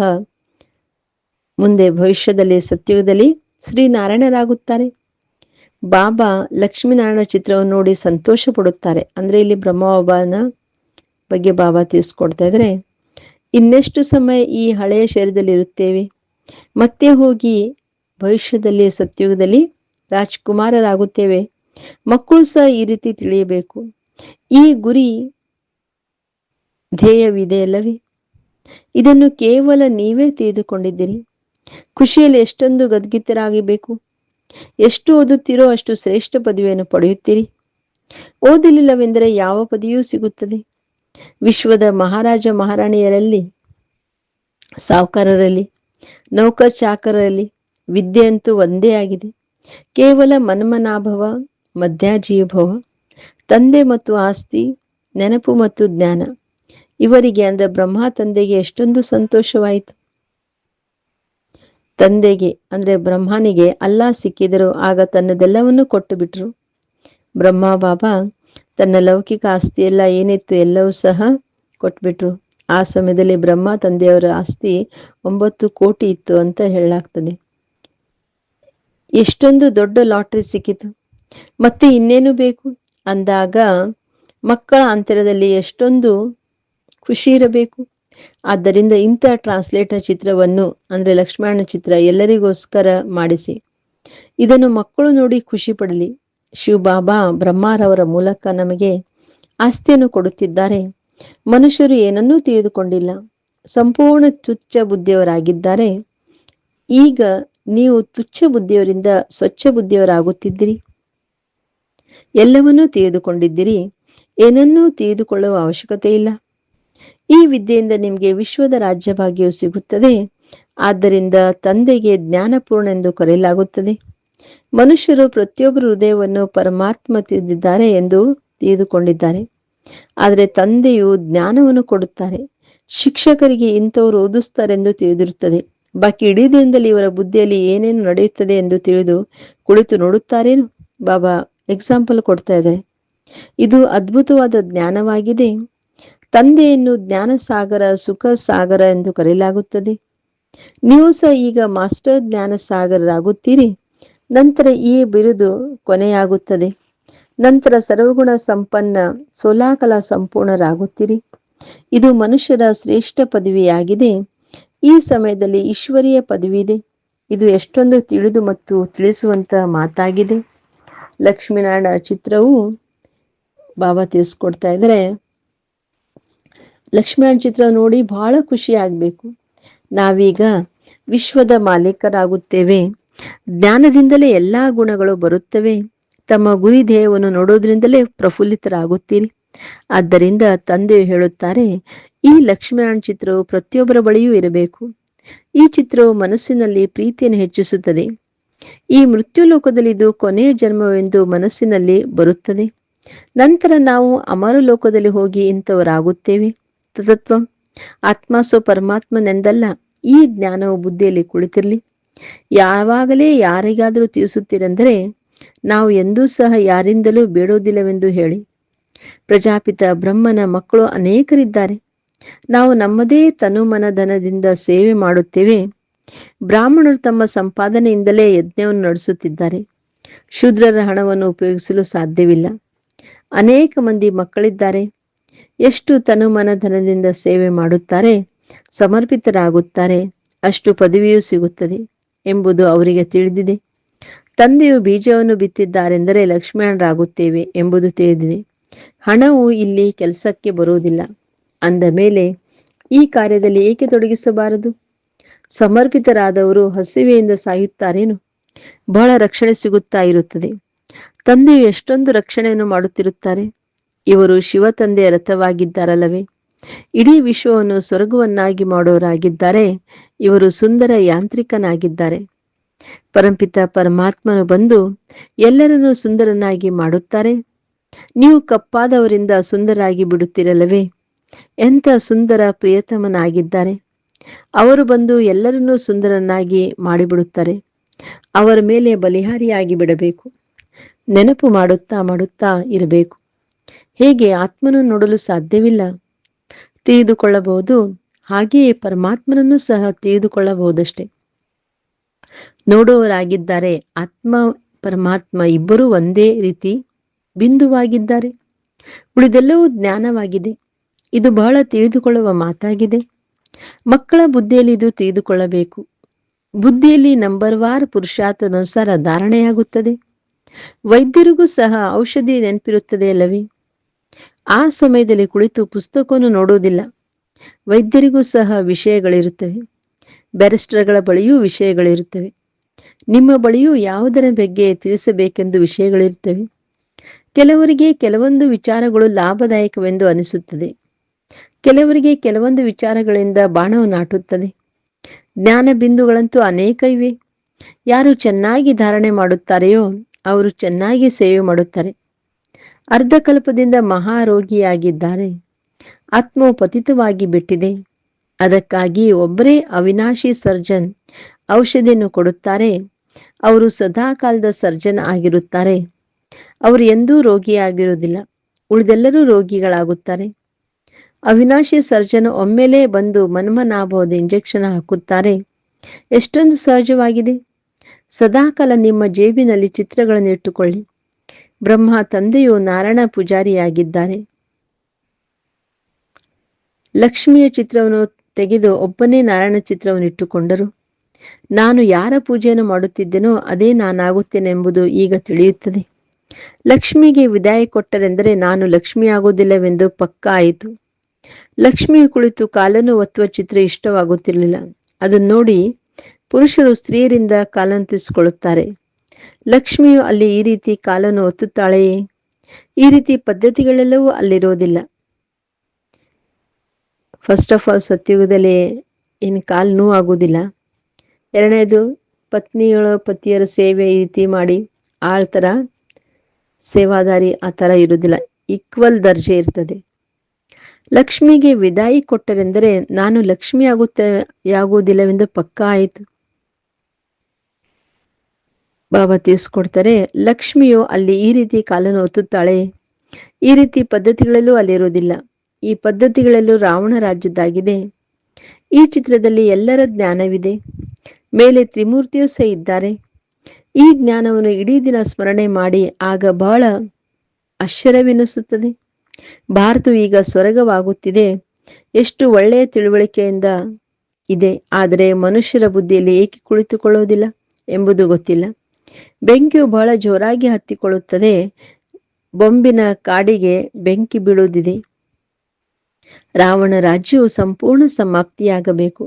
ಮುಂದೆ ಭವಿಷ್ಯದಲ್ಲಿ ಸತ್ಯುಗದಲ್ಲಿ ಶ್ರೀನಾರಾಯಣರಾಗುತ್ತಾರೆ. ಬಾಬಾ ಲಕ್ಷ್ಮೀನಾರಾಯಣ ಚಿತ್ರವನ್ನು ನೋಡಿ ಸಂತೋಷ ಪಡುತ್ತಾರೆ. ಅಂದ್ರೆ ಇಲ್ಲಿ ಬ್ರಹ್ಮ ಬಾಬಾನ ಬಗ್ಗೆ ಬಾಬಾ ತಿಳಿಸ್ಕೊಡ್ತಾ ಇದ್ರೆ ಇನ್ನೆಷ್ಟು ಸಮಯ ಈ ಹಳೆಯ ಶರೀರದಲ್ಲಿ ಇರುತ್ತೇವೆ? ಮತ್ತೆ ಹೋಗಿ ಭವಿಷ್ಯದಲ್ಲಿ ಸತ್ಯುಗದಲ್ಲಿ ರಾಜ್ಕುಮಾರರಾಗುತ್ತೇವೆ. ಮಕ್ಕಳು ಸಹ ಈ ರೀತಿ ತಿಳಿಯಬೇಕು. ಈ ಗುರಿ ಧ್ಯೇಯವಿದೆಯಲ್ಲವೇ ಇದನ್ನು ಕೇವಲ ನೀವೇ ತಿಳಿದುಕೊಂಡಿದ್ದೀರಿ. ಖುಷಿಯಲ್ಲಿ ಎಷ್ಟೊಂದು ಗದ್ಗಿತರಾಗಿಬೇಕು. ಎಷ್ಟು ಓದುತ್ತೀರೋ ಅಷ್ಟು ಶ್ರೇಷ್ಠ ಪದವಿಯನ್ನು ಪಡೆಯುತ್ತೀರಿ. ಓದಲಿಲ್ಲವೆಂದರೆ ಯಾವ ಪದವಿಯೂ ಸಿಗುತ್ತದೆ. ವಿಶ್ವದ ಮಹಾರಾಜ ಮಹಾರಾಣಿಯರಲ್ಲಿ, ಸಾವುಕಾರರಲ್ಲಿ, ನೌಕರ್ ಚಾಕರಲ್ಲಿ ವಿದ್ಯೆ ಅಂತೂ ಒಂದೇ ಆಗಿದೆ. ಕೇವಲ ಮನ್ಮನಾಭವ ಮಧ್ಯಾಜೀಭವ ತಂದೆ ಮತ್ತು ಆಸ್ತಿ, ನೆನಪು ಮತ್ತು ಜ್ಞಾನ. ಇವರಿಗೆ ಅಂದ್ರೆ ಬ್ರಹ್ಮ ತಂದೆಗೆ ಎಷ್ಟೊಂದು ಸಂತೋಷವಾಯಿತು. ತಂದೆಗೆ ಅಂದ್ರೆ ಬ್ರಹ್ಮನಿಗೆ ಅಲ್ಲಾ ಸಿಕ್ಕಿದರು ಆಗ ತನ್ನದೆಲ್ಲವನ್ನು ಕೊಟ್ಟು ಬಿಟ್ರು ಬ್ರಹ್ಮ ಬಾಬಾ ತನ್ನ ಲೌಕಿಕ ಆಸ್ತಿ ಎಲ್ಲ ಏನಿತ್ತು ಎಲ್ಲವೂ ಸಹ ಕೊಟ್ಬಿಟ್ರು. ಆ ಸಮಯದಲ್ಲಿ ಬ್ರಹ್ಮ ತಂದೆಯವರ ಆಸ್ತಿ ಒಂಬತ್ತು ಕೋಟಿ ಇತ್ತು ಅಂತ ಹೇಳಲಾಗ್ತದೆ. ಎಷ್ಟೊಂದು ದೊಡ್ಡ ಲಾಟ್ರಿ ಸಿಕ್ಕಿತು. ಮತ್ತೆ ಇನ್ನೇನು ಬೇಕು? ಅಂದಾಗ ಮಕ್ಕಳ ಅಂತರದಲ್ಲಿ ಎಷ್ಟೊಂದು ಖುಷಿ ಇರಬೇಕು. ಆದ್ದರಿಂದ ಇಂಥ ಟ್ರಾನ್ಸ್ಲೇಟರ್ ಚಿತ್ರವನ್ನು, ಅಂದ್ರೆ ಲಕ್ಷ್ಮಣ ಚಿತ್ರ ಎಲ್ಲರಿಗೋಸ್ಕರ ಮಾಡಿಸಿ. ಇದನ್ನು ಮಕ್ಕಳು ನೋಡಿ ಖುಷಿ ಪಡಲಿ. ಶಿವಬಾಬಾ ಬ್ರಹ್ಮಾರವರ ಮೂಲಕ ನಮಗೆ ಆಸ್ತಿಯನ್ನು ಕೊಡುತ್ತಿದ್ದಾರೆ. ಮನುಷ್ಯರು ಏನನ್ನೂ ತಿಳಿದುಕೊಂಡಿಲ್ಲ. ಸಂಪೂರ್ಣ ತುಚ್ಛ ಬುದ್ಧಿಯವರಾಗಿದ್ದಾರೆ. ಈಗ ನೀವು ತುಚ್ಛ ಬುದ್ಧಿಯವರಿಂದ ಸ್ವಚ್ಛ ಬುದ್ಧಿಯವರಾಗುತ್ತಿದ್ದೀರಿ. ಎಲ್ಲವನ್ನೂ ತಿಳಿದುಕೊಂಡಿದ್ದೀರಿ. ಏನನ್ನೂ ತಿಳಿದುಕೊಳ್ಳುವ ಅವಶ್ಯಕತೆ ಇಲ್ಲ. ಈ ವಿದ್ಯೆಯಿಂದ ನಿಮಗೆ ವಿಶ್ವದ ರಾಜ್ಯಭಾಗ್ಯವು ಸಿಗುತ್ತದೆ. ಆದ್ದರಿಂದ ತಂದೆಗೆ ಜ್ಞಾನಪೂರ್ಣ ಎಂದು ಕರೆಯಲಾಗುತ್ತದೆ. ಮನುಷ್ಯರು ಪ್ರತಿಯೊಬ್ಬರ ಹೃದಯವನ್ನು ಪರಮಾತ್ಮ ತಿಳಿದಿದ್ದಾರೆ ಎಂದು ತಿಳಿದುಕೊಂಡಿದ್ದಾರೆ. ಆದರೆ ತಂದೆಯು ಜ್ಞಾನವನ್ನು ಕೊಡುತ್ತಾರೆ. ಶಿಕ್ಷಕರಿಗೆ ಇಂಥವರು ಓದಿಸ್ತಾರೆಂದು ತಿಳಿದಿರುತ್ತದೆ. ಬಾಕಿ ಇಡೀ ದಿನದಲ್ಲಿ ಇವರ ಬುದ್ಧಿಯಲ್ಲಿ ಏನೇನು ನಡೆಯುತ್ತದೆ ಎಂದು ತಿಳಿದು ಕುಳಿತು ನೋಡುತ್ತಾರೇನು? ಬಾಬಾ ಎಕ್ಸಾಂಪಲ್ ಕೊಡ್ತಾ ಇದ್ದಾರೆ ಇದು ಅದ್ಭುತವಾದ ಜ್ಞಾನವಾಗಿದೆ. ತಂದೆಯನ್ನು ಜ್ಞಾನ ಸಾಗರ ಸುಖ ಸಾಗರ ಎಂದು ಕರೆಯಲಾಗುತ್ತದೆ. ನೀವು ಸಹ ಈಗ ಮಾಸ್ಟರ್ ಜ್ಞಾನ ಸಾಗರರಾಗುತ್ತೀರಿ ನಂತರ ಈ ಬಿರುದು ಕೊನೆಯಾಗುತ್ತದೆ. ನಂತರ ಸರ್ವಗುಣ ಸಂಪನ್ನ ಸೋಲಾಕಲ ಸಂಪೂರ್ಣರಾಗುತ್ತೀರಿ. ಇದು ಮನುಷ್ಯರ ಶ್ರೇಷ್ಠ ಪದವಿಯಾಗಿದೆ. ಈ ಸಮಯದಲ್ಲಿ ಈಶ್ವರೀಯ ಪದವಿ ಇದೆ ಇದು ಎಷ್ಟೊಂದು ತಿಳಿದು ಮತ್ತು ತಿಳಿಸುವಂತ ಮಾತಾಗಿದೆ. ಲಕ್ಷ್ಮೀನಾರಾಯಣ ಚಿತ್ರವು ಬಾಬಾ ತಿಳಿಸ್ಕೊಡ್ತಾ ಇದ್ರೆ ಲಕ್ಷ್ಮೀನಾರಾಯಣ ಚಿತ್ರ ನೋಡಿ ಬಹಳ ಖುಷಿ ಆಗ್ಬೇಕು. ನಾವೀಗ ವಿಶ್ವದ ಮಾಲೀಕರಾಗುತ್ತೇವೆ. ಜ್ಞಾನದಿಂದಲೇ ಎಲ್ಲಾ ಗುಣಗಳು ಬರುತ್ತವೆ. ತಮ್ಮ ಗುರಿ ದೇಹವನ್ನು ನೋಡೋದ್ರಿಂದಲೇ ಪ್ರಫುಲ್ಲಿತರಾಗುತ್ತೀರಿ. ಆದ್ದರಿಂದ ತಂದೆಯು ಹೇಳುತ್ತಾರೆ, ಈ ಲಕ್ಷ್ಮೀನಾರಾಯಣ ಚಿತ್ರವು ಪ್ರತಿಯೊಬ್ಬರ ಬಳಿಯೂ ಇರಬೇಕು. ಈ ಚಿತ್ರವು ಮನಸ್ಸಿನಲ್ಲಿ ಪ್ರೀತಿಯನ್ನು ಹೆಚ್ಚಿಸುತ್ತದೆ. ಈ ಮೃತ್ಯು ಲೋಕದಲ್ಲಿ ಇದು ಕೊನೆಯ ಜನ್ಮವೆಂದು ಮನಸ್ಸಿನಲ್ಲಿ ಬರುತ್ತದೆ. ನಂತರ ನಾವು ಅಮರ ಲೋಕದಲ್ಲಿ ಹೋಗಿ ಇಂಥವರಾಗುತ್ತೇವೆ. ತತ್ವ ಆತ್ಮ ಸೋ ಪರಮಾತ್ಮನೆಂದಲ್ಲ, ಈ ಜ್ಞಾನವು ಬುದ್ಧಿಯಲ್ಲಿ ಕುಳಿತಿರಲಿ. ಯಾವಾಗಲೇ ಯಾರಿಗಾದರೂ ತಿಳಿಸುತ್ತೀರೆಂದರೆ, ನಾವು ಎಂದೂ ಸಹ ಯಾರಿಂದಲೂ ಬೇಡೋದಿಲ್ಲವೆಂದು ಹೇಳಿ. ಪ್ರಜಾಪಿತ ಬ್ರಹ್ಮನ ಮಕ್ಕಳು ಅನೇಕರಿದ್ದಾರೆ. ನಾವು ನಮ್ಮದೇ ತನುಮನ ಧನದಿಂದ ಸೇವೆ ಮಾಡುತ್ತೇವೆ. ಬ್ರಾಹ್ಮಣರು ತಮ್ಮ ಸಂಪಾದನೆಯಿಂದಲೇ ಯಜ್ಞವನ್ನು ನಡೆಸುತ್ತಿದ್ದಾರೆ. ಶೂದ್ರರ ಹಣವನ್ನು ಉಪಯೋಗಿಸಲು ಸಾಧ್ಯವಿಲ್ಲ. ಅನೇಕ ಮಂದಿ ಮಕ್ಕಳಿದ್ದಾರೆ. ಎಷ್ಟು ತನುಮನ ಧನದಿಂದ ಸೇವೆ ಮಾಡುತ್ತಾರೆ, ಸಮರ್ಪಿತರಾಗುತ್ತಾರೆ, ಅಷ್ಟು ಪದವಿಯೂ ಸಿಗುತ್ತದೆ ಎಂಬುದು ಅವರಿಗೆ ತಿಳಿದಿದೆ. ತಂದೆಯು ಬೀಜವನ್ನು ಬಿತ್ತಿದ್ದಾರೆಂದರೆ ಲಕ್ಷ್ಮಣರಾಗುತ್ತೇವೆ ಎಂಬುದು ತಿಳಿದಿದೆ. ಹಣವು ಇಲ್ಲಿ ಕೆಲಸಕ್ಕೆ ಬರುವುದಿಲ್ಲ. ಅಂದ ಮೇಲೆ, ಈ ಕಾರ್ಯದಲ್ಲಿ ಏಕೆ ತೊಡಗಿಸಬಾರದು? ಸಮರ್ಪಿತರಾದವರು ಹಸಿವೆಯಿಂದ ಸಾಯುತ್ತಾರೇನು? ಬಹಳ ರಕ್ಷಣೆ ಸಿಗುತ್ತಾ ಇರುತ್ತದೆ. ತಂದೆಯು ಎಷ್ಟೊಂದು ರಕ್ಷಣೆಯನ್ನು ಮಾಡುತ್ತಿರುತ್ತಾರೆ. ಇವರು ಶಿವ ತಂದೆಯ ರಥವಾಗಿದ್ದಾರಲ್ಲವೇ? ಇಡೀ ವಿಶ್ವವನ್ನು ಸ್ವರ್ಗವನ್ನಾಗಿ ಮಾಡೋರಾಗಿದ್ದಾರೆ. ಇವರು ಸುಂದರ ಯಾಂತ್ರಿಕನಾಗಿದ್ದಾರೆ. ಪರಂಪಿತ ಪರಮಾತ್ಮನು ಬಂದು, ಎಲ್ಲರನ್ನೂ ಸುಂದರನಾಗಿ ಮಾಡುತ್ತಾರೆ? ನೀವು ಕಪ್ಪಾದವರಿಂದ ಸುಂದರಾಗಿ ಬಿಡುತ್ತಿರಲ್ಲವೇ? ಎಂಥ ಸುಂದರ ಪ್ರಿಯತಮನಾಗಿದ್ದಾರೆ. ಅವರು ಬಂದು ಎಲ್ಲರನ್ನೂ ಸುಂದರನಾಗಿ ಮಾಡಿಬಿಡುತ್ತಾರೆ. ಅವರ ಮೇಲೆ ಬಲಿಹಾರಿಯಾಗಿ ಬಿಡಬೇಕು. ನೆನಪು ಮಾಡುತ್ತಾ ಮಾಡುತ್ತಾ ಇರಬೇಕು. ಹೇಗೆ ಆತ್ಮನು ನೋಡಲು ಸಾಧ್ಯವಿಲ್ಲ. ತಿಳಿದುಕೊಳ್ಳಬಹುದು, ಹಾಗೆಯೇ ಪರಮಾತ್ಮನನ್ನು ಸಹ ತಿಳಿದುಕೊಳ್ಳಬಹುದಷ್ಟೇ. ನೋಡುವವರಾಗಿದ್ದಾರೆ, ಆತ್ಮ, ಪರಮಾತ್ಮ ಇಬ್ಬರೂ ಒಂದೇ ರೀತಿ ಬಿಂದುವಾಗಿದ್ದಾರೆ. ಉಳಿದೆಲ್ಲವೂ ಜ್ಞಾನವಾಗಿದೆ. ಇದು ಬಹಳ ತಿಳಿದುಕೊಳ್ಳುವ ಮಾತಾಗಿದೆ. ಮಕ್ಕಳ ಬುದ್ಧಿಯಲ್ಲಿ ಇದು ತಿಳಿದುಕೊಳ್ಳಬೇಕು. ಬುದ್ಧಿಯಲ್ಲಿ ನಂಬರ್ ವಾರ್ ಪುರುಷಾರ್ಥನುಸಾರ ಧಾರಣೆಯಾಗುತ್ತದೆ. ವೈದ್ಯರಿಗೂ ಸಹ ಔಷಧಿ ನೆನಪಿರುತ್ತದೆ ಅಲ್ಲವೇ? ಆ ಸಮಯದಲ್ಲಿ ಕುಳಿತು ಪುಸ್ತಕವನ್ನು ನೋಡುವುದಿಲ್ಲ. ವೈದ್ಯರಿಗೂ ಸಹ ವಿಷಯಗಳಿರುತ್ತವೆ. ಬ್ಯಾರಿಸ್ಟರ್ಗಳ ಬಳಿಯೂ ವಿಷಯಗಳಿರುತ್ತವೆ. ನಿಮ್ಮ ಬಳಿಯೂ ಯಾವುದರ ಬಗ್ಗೆ ತಿಳಿಸಬೇಕೆಂದು ವಿಷಯಗಳಿರುತ್ತವೆ. ಕೆಲವರಿಗೆ ಕೆಲವೊಂದು ವಿಚಾರಗಳು ಲಾಭದಾಯಕವೆಂದು ಅನಿಸುತ್ತದೆ. ಕೆಲವರಿಗೆ ಕೆಲವೊಂದು ವಿಚಾರಗಳಿಂದ ಬಾಣವು ನಾಟುತ್ತದೆ. ಜ್ಞಾನ ಬಿಂದುಗಳಂತೂ ಅನೇಕ ಇವೆ. ಯಾರು ಚೆನ್ನಾಗಿ ಧಾರಣೆ ಮಾಡುತ್ತಾರೆಯೋ ಅವರು ಚೆನ್ನಾಗಿ ಸೇವೆ ಮಾಡುತ್ತಾರೆ. ಅರ್ಧಕಲ್ಪದಿಂದ ಮಹಾರೋಗಿಯಾಗಿದ್ದಾರೆ. ಆತ್ಮವು ಪತಿತವಾಗಿ ಬಿಟ್ಟಿದೆ. ಅದಕ್ಕಾಗಿ ಒಬ್ಬರೇ ಅವಿನಾಶಿ ಸರ್ಜನ್ ಔಷಧಿಯನ್ನು ಕೊಡುತ್ತಾರೆ. ಅವರು ಸದಾಕಾಲದ ಸರ್ಜನ್ ಆಗಿರುತ್ತಾರೆ. ಅವರು ಎಂದೂ ರೋಗಿಯಾಗಿರುವುದಿಲ್ಲ. ಉಳಿದೆಲ್ಲರೂ ರೋಗಿಗಳಾಗುತ್ತಾರೆ. ಅವಿನಾಶಿ ಸರ್ಜನ್ ಒಮ್ಮೆಲೇ ಬಂದು ಮನ್ಮನಾಭವದ ಇಂಜೆಕ್ಷನ್ ಹಾಕುತ್ತಾರೆ. ಎಷ್ಟೊಂದು ಸಹಜವಾಗಿದೆ. ಸದಾಕಾಲ ನಿಮ್ಮ ಜೇಬಿನಲ್ಲಿ ಚಿತ್ರಗಳನ್ನು ಇಟ್ಟುಕೊಳ್ಳಿ. ಬ್ರಹ್ಮ ತಂದೆಯು ನಾರಾಯಣ ಪೂಜಾರಿಯಾಗಿದ್ದಾರೆ. ಲಕ್ಷ್ಮಿಯ ಚಿತ್ರವನ್ನು ತೆಗೆದು ಒಬ್ಬನೇ ನಾರಾಯಣ ಚಿತ್ರವನ್ನು ಇಟ್ಟುಕೊಂಡರು. ನಾನು ಯಾರ ಪೂಜೆಯನ್ನು ಮಾಡುತ್ತಿದ್ದೆನೋ ಅದೇ ನಾನಾಗುತ್ತೇನೆಂಬುದು ಈಗ ತಿಳಿಯುತ್ತದೆ. ಲಕ್ಷ್ಮಿಗೆ ವಿದಾಯ ಕೊಟ್ಟರೆಂದರೆ ನಾನು ಲಕ್ಷ್ಮಿಯಾಗುವುದಿಲ್ಲವೆಂದು ಪಕ್ಕಾ ಆಯಿತು ಲಕ್ಷ್ಮಿಯು ಕುಳಿತು ಕಾಲನ್ನು ಒತ್ತುವ ಚಿತ್ರ ಇಷ್ಟವಾಗುತ್ತಿರಲಿಲ್ಲ. ಅದನ್ನು ನೋಡಿ ಪುರುಷರು ಸ್ತ್ರೀಯರಿಂದ ಕಾಲಂತಿಸಿಕೊಳ್ಳುತ್ತಾರೆ. ಲಕ್ಷ್ಮಿಯು ಅಲ್ಲಿ ಈ ರೀತಿ ಕಾಲನ್ನು ಒತ್ತುತ್ತಾಳೆಯೇ ಈ ರೀತಿ ಪದ್ಧತಿಗಳೆಲ್ಲವೂ ಅಲ್ಲಿರೋದಿಲ್ಲ ಫಸ್ಟ್ ಆಫ್ ಆಲ್ ಸತ್ಯುಗದಲ್ಲಿ ಏನು ಕಾಲು ನೋವು ಆಗುವುದಿಲ್ಲ ಎರಡನೇದು, ಪತ್ನಿಗಳು, ಪತಿಯರ ಸೇವೆ ಈ ರೀತಿ ಮಾಡಿ ಆಳ್ತರ, ಸೇವಾದಾರಿ ಆ ಥರ ಇರುವುದಿಲ್ಲ. ಈಕ್ವಲ್ ದರ್ಜೆ ಇರ್ತದೆ. ಲಕ್ಷ್ಮಿಗೆ ವಿದಾಯಿ ಕೊಟ್ಟರೆಂದರೆ ನಾನು ಲಕ್ಷ್ಮಿ ಆಗುತ್ತೆ, ಆಗುವುದಿಲ್ಲವೆಂದು ಪಕ್ಕ ಆಯಿತು. ಬಾಬಾ ತಿಳಿಸ್ಕೊಡ್ತಾರೆ ಲಕ್ಷ್ಮಿಯು ಅಲ್ಲಿ ಈ ರೀತಿ ಕಾಲನ್ನು ಒತ್ತುತ್ತಾಳೆ ಈ ರೀತಿ ಪದ್ಧತಿಗಳಲ್ಲೂ ಅಲ್ಲಿರುವುದಿಲ್ಲ. ಈ ಪದ್ಧತಿಗಳಲ್ಲೂ ರಾವಣ ರಾಜ್ಯದ್ದಾಗಿದೆ. ಈ ಚಿತ್ರದಲ್ಲಿ ಎಲ್ಲರ ಜ್ಞಾನವಿದೆ. ಮೇಲೆ ತ್ರಿಮೂರ್ತಿಯೂ ಸಹ ಇದ್ದಾರೆ. ಈ ಜ್ಞಾನವನ್ನು ಇಡೀ ದಿನ ಸ್ಮರಣೆ ಮಾಡಿ ಆಗ ಬಹಳ ಆಶ್ಚರ್ಯವೆನಿಸುತ್ತದೆ ಭಾರತವು ಈಗ ಸ್ವರ್ಗವಾಗುತ್ತಿದೆ. ಎಷ್ಟು ಒಳ್ಳೆಯ ತಿಳುವಳಿಕೆಯಿಂದ ಇದೆ. ಆದರೆ ಮನುಷ್ಯರ ಬುದ್ಧಿಯಲ್ಲಿ ಏಕೆ ಕುಳಿತುಕೊಳ್ಳುವುದಿಲ್ಲ ಎಂಬುದು ಗೊತ್ತಿಲ್ಲ. ಬೆಂಕಿಯು ಬಹಳ ಜೋರಾಗಿ ಹತ್ತಿಕೊಳ್ಳುತ್ತದೆ. ಬೊಂಬಿನ ಕಾಡಿಗೆ ಬೆಂಕಿ ಬೀಳುವುದಿದೆ ರಾವಣ ರಾಜ್ಯವು ಸಂಪೂರ್ಣ ಸಮಾಪ್ತಿಯಾಗಬೇಕು.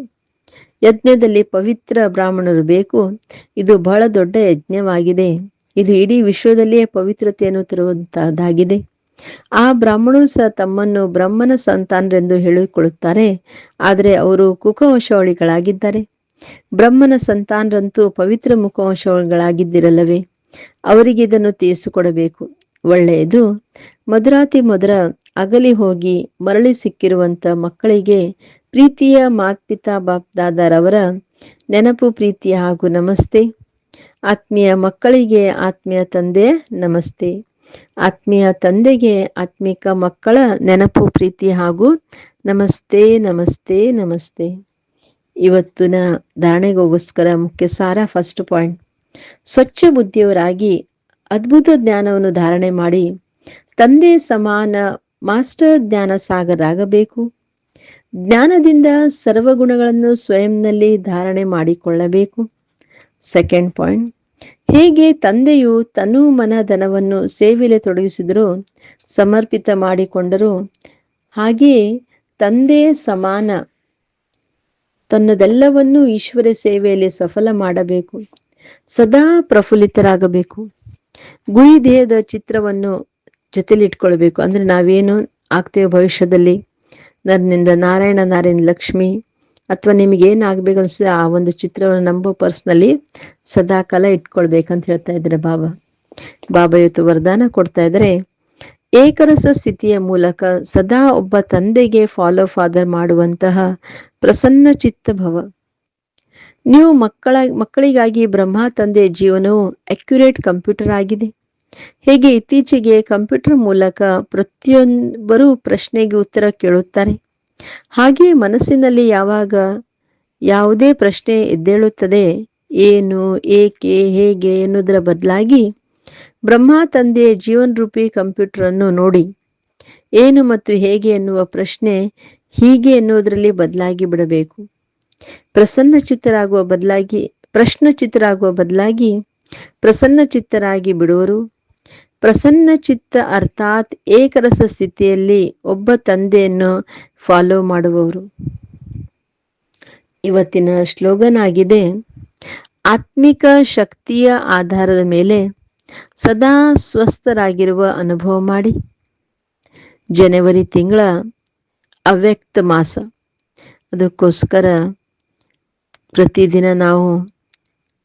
ಯಜ್ಞದಲ್ಲಿ ಪವಿತ್ರ ಬ್ರಾಹ್ಮಣರು ಬೇಕು. ಇದು ಬಹಳ ದೊಡ್ಡ ಯಜ್ಞವಾಗಿದೆ. ಇದು ಇಡೀ ವಿಶ್ವದಲ್ಲಿಯೇ ಪವಿತ್ರತೆಯನ್ನು ತರುವಂತಹದ್ದಾಗಿದೆ. ಆ ಬ್ರಾಹ್ಮಣರು ಸಹ ತಮ್ಮನ್ನು ಬ್ರಹ್ಮನ ಸಂತಾನರೆಂದು ಹೇಳಿಕೊಳ್ಳುತ್ತಾರೆ. ಆದರೆ ಅವರು ಕುಕವಂಶಾವಳಿಗಳಾಗಿದ್ದಾರೆ ಬ್ರಹ್ಮನ ಸಂತಾನರಂತೂ ಪವಿತ್ರ ಮುಖವಂಶಗಳಾಗಿದ್ದಿರಲ್ಲವೇ ಅವರಿಗೆ ಇದನ್ನು ತೀರಿಸಿಕೊಡಬೇಕು ಒಳ್ಳೆಯದು. ಮಧುರಾತಿ ಮಧುರ ಅಗಲಿ ಹೋಗಿ ಮರಳಿ ಸಿಕ್ಕಿರುವಂತ ಮಕ್ಕಳಿಗೆ ಪ್ರೀತಿಯ ಮಾತ್ಪಿತಾ ಬಾಪ್ ದಾದಾರವರ ನೆನಪು, ಪ್ರೀತಿ ಹಾಗೂ ನಮಸ್ತೆ. ಆತ್ಮೀಯ ಮಕ್ಕಳಿಗೆ ಆತ್ಮೀಯ ತಂದೆ, ನಮಸ್ತೆ. ಆತ್ಮೀಯ ತಂದೆಗೆ, ಆತ್ಮಿಕ ಮಕ್ಕಳ ನೆನಪು, ಪ್ರೀತಿ ಹಾಗೂ ನಮಸ್ತೆ ನಮಸ್ತೆ ನಮಸ್ತೆ. ಇವತ್ತಿನ ಧಾರಣೆಗೋಸ್ಕರ ಮುಖ್ಯ ಸಾರ ಫಸ್ಟ್ ಪಾಯಿಂಟ್ ಸ್ವಚ್ಛ ಬುದ್ಧಿಯವರಾಗಿ ಅದ್ಭುತ ಜ್ಞಾನವನ್ನು ಧಾರಣೆ ಮಾಡಿ ತಂದೆ ಸಮಾನ ಮಾಸ್ಟರ್ ಜ್ಞಾನ ಸಾಗರಾಗಬೇಕು. ಜ್ಞಾನದಿಂದ ಸರ್ವಗುಣಗಳನ್ನು ಸ್ವಯಂನಲ್ಲಿ ಧಾರಣೆ ಮಾಡಿಕೊಳ್ಳಬೇಕು. ಸೆಕೆಂಡ್ ಪಾಯಿಂಟ್ ಹೇಗೆ ತಂದೆಯು ತನು ಮನ ಧನವನ್ನು ಸೇವೆಲೆ ತೊಡಗಿಸಿದರೂ ಸಮರ್ಪಿತ ಮಾಡಿಕೊಂಡರು, ಹಾಗೆಯೇ ತಂದೆ ಸಮಾನ. ತನ್ನದೆಲ್ಲವನ್ನೂ ಈಶ್ವರ ಸೇವೆಯಲ್ಲಿ ಸಫಲ ಮಾಡಬೇಕು, ಸದಾ ಪ್ರಫುಲ್ಲಿತರಾಗಬೇಕು. ಗುರಿ ದೇಹದ ಚಿತ್ರವನ್ನು ಜೊತೆಲಿಟ್ಕೊಳ್ಬೇಕು. ಅಂದ್ರೆ ನಾವೇನು ಆಗ್ತೇವೆ ಭವಿಷ್ಯದಲ್ಲಿ? ನನ್ನಿಂದ ನಾರಾಯಣ ನಾರಾಯಣ ಲಕ್ಷ್ಮಿ ಅಥವಾ ನಿಮ್ಗೆ ಏನಾಗ್ಬೇಕು ಅನ್ಸುತ್ತೆ ಆ ಒಂದು ಚಿತ್ರವನ್ನು ನಮ್ಮ ಪರ್ಸ್ನಲ್ಲಿ ಸದಾ ಕಾಲ ಇಟ್ಕೊಳ್ಬೇಕಂತ ಹೇಳ್ತಾ ಇದ್ದಾರೆ ಬಾಬಾ. ಬಾಬಾ ಇವತ್ತು ವರದಾನ ಕೊಡ್ತಾ ಇದ್ದಾರೆ. ಏಕರಸ ಸ್ಥಿತಿಯ ಮೂಲಕ ಸದಾ ಒಬ್ಬ ತಂದೆಗೆ ಫಾಲೋ ಫಾದರ್ ಮಾಡುವಂತಹ ಪ್ರಸನ್ನ ಚಿತ್ತ ಭವ. ನೀವು ಮಕ್ಕಳ, ಮಕ್ಕಳಿಗಾಗಿ ಬ್ರಹ್ಮ ತಂದೆಯ ಜೀವನವು ಅಕ್ಯುರೇಟ್ ಕಂಪ್ಯೂಟರ್ ಆಗಿದೆ. ಹೇಗೆ ಇತ್ತೀಚೆಗೆ ಕಂಪ್ಯೂಟರ್ ಮೂಲಕ ಪ್ರತಿಯೊಬ್ಬರೂ ಪ್ರಶ್ನೆಗೆ ಉತ್ತರ ಕೇಳುತ್ತಾರೆ. ಹಾಗೆ ಮನಸ್ಸಿನಲ್ಲಿ ಯಾವಾಗ ಯಾವುದೇ ಪ್ರಶ್ನೆ ಎದ್ದೇಳುತ್ತದೆ, ಏನು, ಏಕೆ, ಹೇಗೆ ಎನ್ನುವುದರ ಬದಲಾಗಿ ಬ್ರಹ್ಮ ತಂದೆಯ ಜೀವನ್ ರೂಪಿ ಕಂಪ್ಯೂಟರ್ ಅನ್ನು ನೋಡಿ, ಏನು ಮತ್ತು ಹೇಗೆ ಎನ್ನುವ ಪ್ರಶ್ನೆ ಹೀಗೆ ಎನ್ನುವುದರಲ್ಲಿ ಬದಲಾಗಿ ಬಿಡಬೇಕು. ಪ್ರಸನ್ನ ಚಿತ್ತರಾಗುವ ಬದಲಾಗಿ ಪ್ರಶ್ನ ಚಿತ್ತರಾಗುವ ಬದಲಾಗಿ ಪ್ರಸನ್ನ ಚಿತ್ತರಾಗಿ ಬಿಡುವರು. ಪ್ರಸನ್ನ ಚಿತ್ತ ಅರ್ಥಾತ್ ಏಕರಸ ಸ್ಥಿತಿಯಲ್ಲಿ ಒಬ್ಬ ತಂದೆಯನ್ನು ಫಾಲೋ ಮಾಡುವವರು. ಇವತ್ತಿನ ಸ್ಲೋಗನ್ ಆಗಿದೆ ಆತ್ಮಿಕ ಶಕ್ತಿಯ ಆಧಾರದ ಮೇಲೆ ಸದಾ ಸ್ವಸ್ಥರಾಗಿರುವ ಅನುಭವ ಮಾಡಿ. ಜನವರಿ ತಿಂಗಳ ಅವ್ಯಕ್ತ ಮಾಸ. ಅದಕ್ಕೋಸ್ಕರ ಪ್ರತಿದಿನ ನಾವು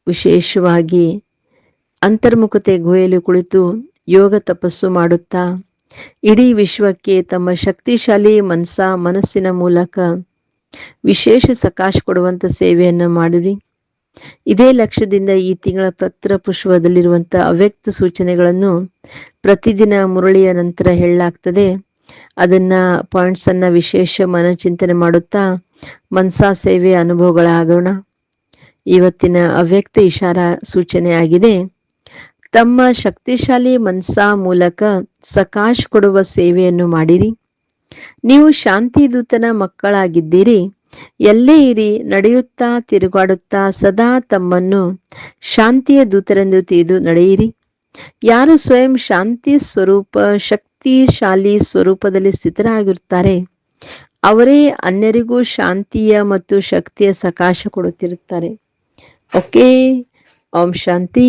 ವಿಶೇಷವಾಗಿ ಅಂತರ್ಮುಖತೆ ಗುಹೆಯಲ್ಲಿ ಕುಳಿತು ಯೋಗ ತಪಸ್ಸು ಮಾಡುತ್ತಾ? ಇಡೀ ವಿಶ್ವಕ್ಕೆ ತಮ್ಮ ಶಕ್ತಿಶಾಲಿ ಮನಸ ಮನಸ್ಸಿನ ಮೂಲಕ ವಿಶೇಷ ಸಕಾಶ ಕೊಡುವಂತ ಸೇವೆಯನ್ನು ಮಾಡಿರಿ. ಇದೇ ಲಕ್ಷ್ಯದಿಂದ ಈ ತಿಂಗಳ ಪತ್ರ ಪುಷ್ಪದಲ್ಲಿರುವಂತ ಅವ್ಯಕ್ತ ಸೂಚನೆಗಳನ್ನು ಪ್ರತಿದಿನ ಮುರಳಿಯ ನಂತರ ಹೇಳಲಾಗ್ತದೆ. ಅದನ್ನ ಪಾಯಿಂಟ್ಸ್ ಅನ್ನ ವಿಶೇಷ ಮನಚಿಂತನೆ ಮಾಡುತ್ತಾ ಮನ್ಸಾ ಸೇವೆ ಅನುಭವಗಳಾಗೋಣ. ಇವತ್ತಿನ ಅವ್ಯಕ್ತ ಇಶಾರಾ ಸೂಚನೆ ಆಗಿದೆ ತಮ್ಮ ಶಕ್ತಿಶಾಲಿ ಮನಸಾ ಮೂಲಕ ಸಕಾಶ್ ಕೊಡುವ ಸೇವೆಯನ್ನು ಮಾಡಿರಿ. ನೀವು ಶಾಂತಿ ದೂತನ ಮಕ್ಕಳಾಗಿದ್ದೀರಿ. ಎಲ್ಲೇ ಇರಿ, ನಡೆಯುತ್ತಾ ತಿರುಗಾಡುತ್ತಾ ಸದಾ ತಮ್ಮನ್ನು ಶಾಂತಿಯ ದೂತರೆಂದು ತಿಳಿದು ನಡೆಯಿರಿ. ಯಾರು ಸ್ವಯಂ ಶಾಂತಿ ಸ್ವರೂಪ, ಶಕ್ತಿಶಾಲಿ ಸ್ವರೂಪದಲ್ಲಿ ಸ್ಥಿತರಾಗಿರುತ್ತಾರೆ, ಅವರೇ ಅನ್ಯರಿಗೂ ಶಾಂತಿಯ ಮತ್ತು ಶಕ್ತಿಯ ಸಕಾಶ ಕೊಡುತ್ತಿರುತ್ತಾರೆ. ಓಕೆ, ಓಂ ಶಾಂತಿ.